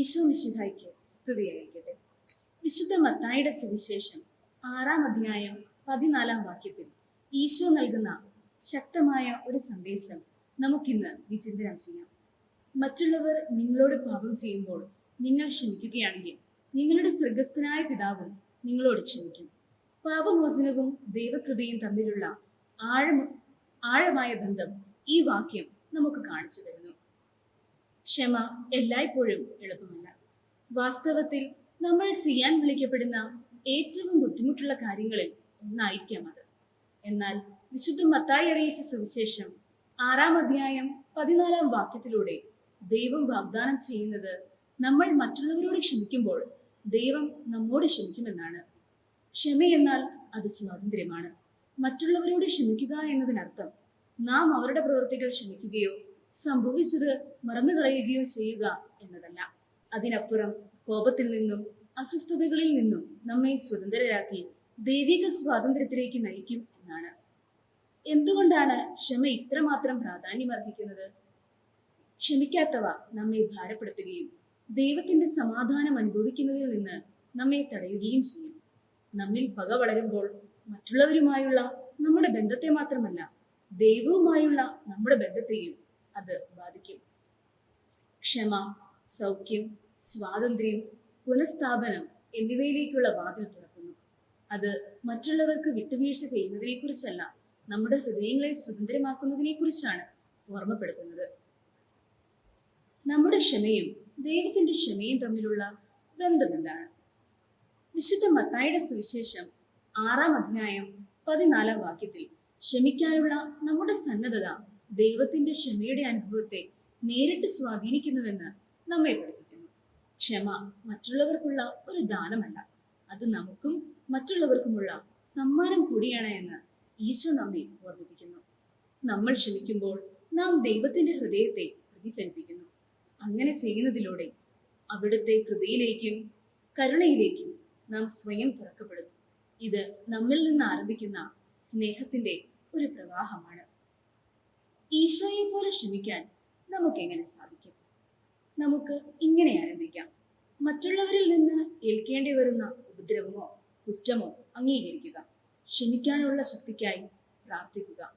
ഈശോ മിശിഹായ്ക്ക് സ്തുതിയായിരിക്കട്ടെ. വിശുദ്ധ മത്തായുടെ സുവിശേഷം ആറാം അധ്യായം പതിനാലാം വാക്യത്തിൽ ഈശോ നൽകുന്ന ശക്തമായ ഒരു സന്ദേശം നമുക്കിന്ന് വിചിന്തനം ചെയ്യാം. മറ്റുള്ളവർ നിങ്ങളോട് പാപം ചെയ്യുമ്പോൾ നിങ്ങൾ ക്ഷമിക്കുകയാണെങ്കിൽ നിങ്ങളുടെ സ്വർഗസ്ഥനായ പിതാവും നിങ്ങളോട് ക്ഷമിക്കും. പാപമോചനവും ദൈവകൃപയും തമ്മിലുള്ള ആഴം ആഴമായ ബന്ധം ഈ വാക്യം നമുക്ക് കാണിച്ചു തരുന്നു. ക്ഷമ എല്ലായ്പ്പോഴും എളുപ്പമല്ല. വാസ്തവത്തിൽ നമ്മൾ ചെയ്യാൻ വിളിക്കപ്പെടുന്ന ഏറ്റവും ബുദ്ധിമുട്ടുള്ള കാര്യങ്ങളിൽ ഒന്നായിരിക്കാം അത്. എന്നാൽ വിശുദ്ധ മത്തായി അറിയിച്ച സുവിശേഷം ആറാം അധ്യായം പതിനാലാം വാക്യത്തിലൂടെ ദൈവം വാഗ്ദാനം ചെയ്യുന്നത് നമ്മൾ മറ്റുള്ളവരോട് ക്ഷമിക്കുമ്പോൾ ദൈവം നമ്മോട് ക്ഷമിക്കുമെന്നാണ്. ക്ഷമയെന്നാൽ അത് സ്വാതന്ത്ര്യമാണ്. മറ്റുള്ളവരോട് ക്ഷമിക്കുക എന്നതിനർത്ഥം നാം അവരുടെ പ്രവൃത്തികൾ ക്ഷമിക്കുകയോ സംഭവിച്ചത് മറന്നുകളയുകയോ ചെയ്യുക എന്നതല്ല. അതിനപ്പുറം കോപത്തിൽ നിന്നും അസ്വസ്ഥതകളിൽ നിന്നും നമ്മെ സ്വതന്ത്രരാക്കി ദൈവിക സ്വാതന്ത്ര്യത്തിലേക്ക് നയിക്കും എന്നാണ്. എന്തുകൊണ്ടാണ് ക്ഷമ ഇത്രമാത്രം പ്രാധാന്യമർഹിക്കുന്നത്? ക്ഷമിക്കാത്തവ നമ്മെ ഭാരപ്പെടുത്തുകയും ദൈവത്തിന്റെ സമാധാനം അനുഭവിക്കുന്നതിൽ നിന്ന് നമ്മെ തടയുകയും ചെയ്യും. നമ്മിൽ പക വളരുമ്പോൾ മറ്റുള്ളവരുമായുള്ള നമ്മുടെ ബന്ധത്തെ മാത്രമല്ല ദൈവവുമായുള്ള നമ്മുടെ ബന്ധത്തെയും അത് ബാധിക്കും. ക്ഷമ സൗഖ്യം സ്വാതന്ത്ര്യം പുനഃസ്ഥാപനം എന്നിവയിലേക്കുള്ള വാതിൽ തുറക്കുന്നു. അത് മറ്റുള്ളവർക്ക് വിട്ടുവീഴ്ച ചെയ്യുന്നതിനെ കുറിച്ചല്ല നമ്മുടെ ഹൃദയങ്ങളെ സ്വതന്ത്രമാക്കുന്നതിനെ കുറിച്ചാണ് ഓർമ്മപ്പെടുത്തുന്നത്. നമ്മുടെ ക്ഷമയും ദൈവത്തിന്റെ ക്ഷമയും തമ്മിലുള്ള ബന്ധം എന്താണ്? വിശുദ്ധ മത്തായുടെ സുവിശേഷം ആറാം അധ്യായം പതിനാലാം വാക്യത്തിൽ ക്ഷമിക്കാനുള്ള നമ്മുടെ സന്നദ്ധത ദൈവത്തിന്റെ ക്ഷമയുടെ അനുഭവത്തെ നേരിട്ട് സ്വാധീനിക്കുന്നുവെന്ന് നമ്മെ പഠിപ്പിക്കുന്നു. ക്ഷമ മറ്റുള്ളവർക്കുള്ള ഒരു ദാനമല്ല. അത് നമുക്കും മറ്റുള്ളവർക്കുമുള്ള സമ്മാനം കൂടിയാണ് എന്ന് ഈശോ നമ്മെ ഓർമ്മിപ്പിക്കുന്നു. നമ്മൾ ക്ഷമിക്കുമ്പോൾ നാം ദൈവത്തിന്റെ ഹൃദയത്തെ പ്രതിഫലിപ്പിക്കുന്നു. അങ്ങനെ ചെയ്യുന്നതിലൂടെ അവിടുത്തെ കൃപയിലേക്കും കരുണയിലേക്കും നാം സ്വയം തുറക്കപ്പെടുന്നു. ഇത് നമ്മിൽ നിന്ന് ആരംഭിക്കുന്ന സ്നേഹത്തിന്റെ ഒരു പ്രവാഹമാണ്. ഈശോയെ പോലെ ക്ഷമിക്കാൻ നമുക്ക് എങ്ങനെ സാധിക്കും? നമുക്ക് ഇങ്ങനെ ആരംഭിക്കാം. മറ്റുള്ളവരിൽ നിന്ന് ഏൽക്കേണ്ടി വരുന്ന ഉപദ്രവമോ കുറ്റമോ അംഗീകരിക്കുക. ക്ഷമിക്കാനുള്ള ശക്തിക്കായി പ്രാർത്ഥിക്കുക.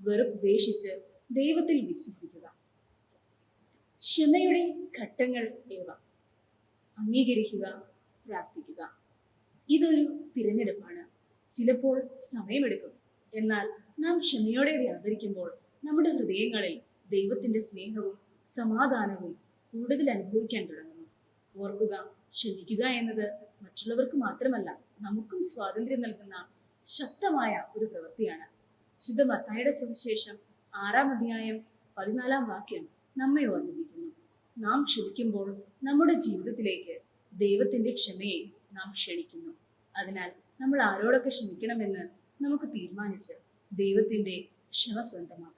വെറുപ്പുപേക്ഷിച്ച് ദൈവത്തിൽ വിശ്വസിക്കുക. ക്ഷമയുടെ ഘട്ടങ്ങൾ ഏവ? അംഗീകരിക്കുക പ്രാർത്ഥിക്കുക. ഇതൊരു തിരഞ്ഞെടുപ്പാണ്. ചിലപ്പോൾ സമയമെടുക്കും. എന്നാൽ നാം ക്ഷമയോടെ വ്യാപരിക്കുമ്പോൾ നമ്മുടെ ഹൃദയങ്ങളിൽ ദൈവത്തിന്റെ സ്നേഹവും സമാധാനവും കൂടുതൽ അനുഭവിക്കാൻ തുടങ്ങുന്നു. ഓർക്കുക ക്ഷമിക്കുക എന്നത് മറ്റുള്ളവർക്ക് മാത്രമല്ല നമുക്കും സ്വാതന്ത്ര്യം നൽകുന്ന ശക്തമായ ഒരു പ്രവൃത്തിയാണ്. ശുദ്ധ സുവിശേഷം ആറാം അധ്യായം പതിനാലാം വാക്യം നമ്മെ ഓർമ്മിപ്പിക്കുന്നു. നാം ക്ഷമിക്കുമ്പോൾ നമ്മുടെ ജീവിതത്തിലേക്ക് ദൈവത്തിന്റെ ക്ഷമയെ നാം ക്ഷണിക്കുന്നു. അതിനാൽ നമ്മൾ ആരോടൊക്കെ ക്ഷമിക്കണമെന്ന് നമുക്ക് തീരുമാനിച്ച് ദൈവത്തിന്റെ ക്ഷമ സ്വന്തമാക്കാം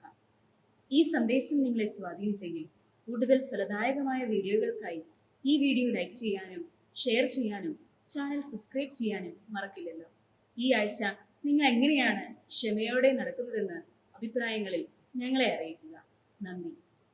ഈ സന്ദേശം നിങ്ങളെ സ്വാധീനിച്ചെങ്കിൽ കൂടുതൽ ഫലദായകമായ വീഡിയോകൾക്കായി ഈ വീഡിയോ ലൈക്ക് ചെയ്യാനും ഷെയർ ചെയ്യാനും ചാനൽ സബ്സ്ക്രൈബ് ചെയ്യാനും മറക്കില്ലല്ലോ. ഈ ആഴ്ച നിങ്ങൾ എങ്ങനെയാണ് ക്ഷമയോടെ നടക്കുന്നതെന്ന് അഭിപ്രായങ്ങളിൽ ഞങ്ങളെ അറിയിക്കുക. നന്ദി.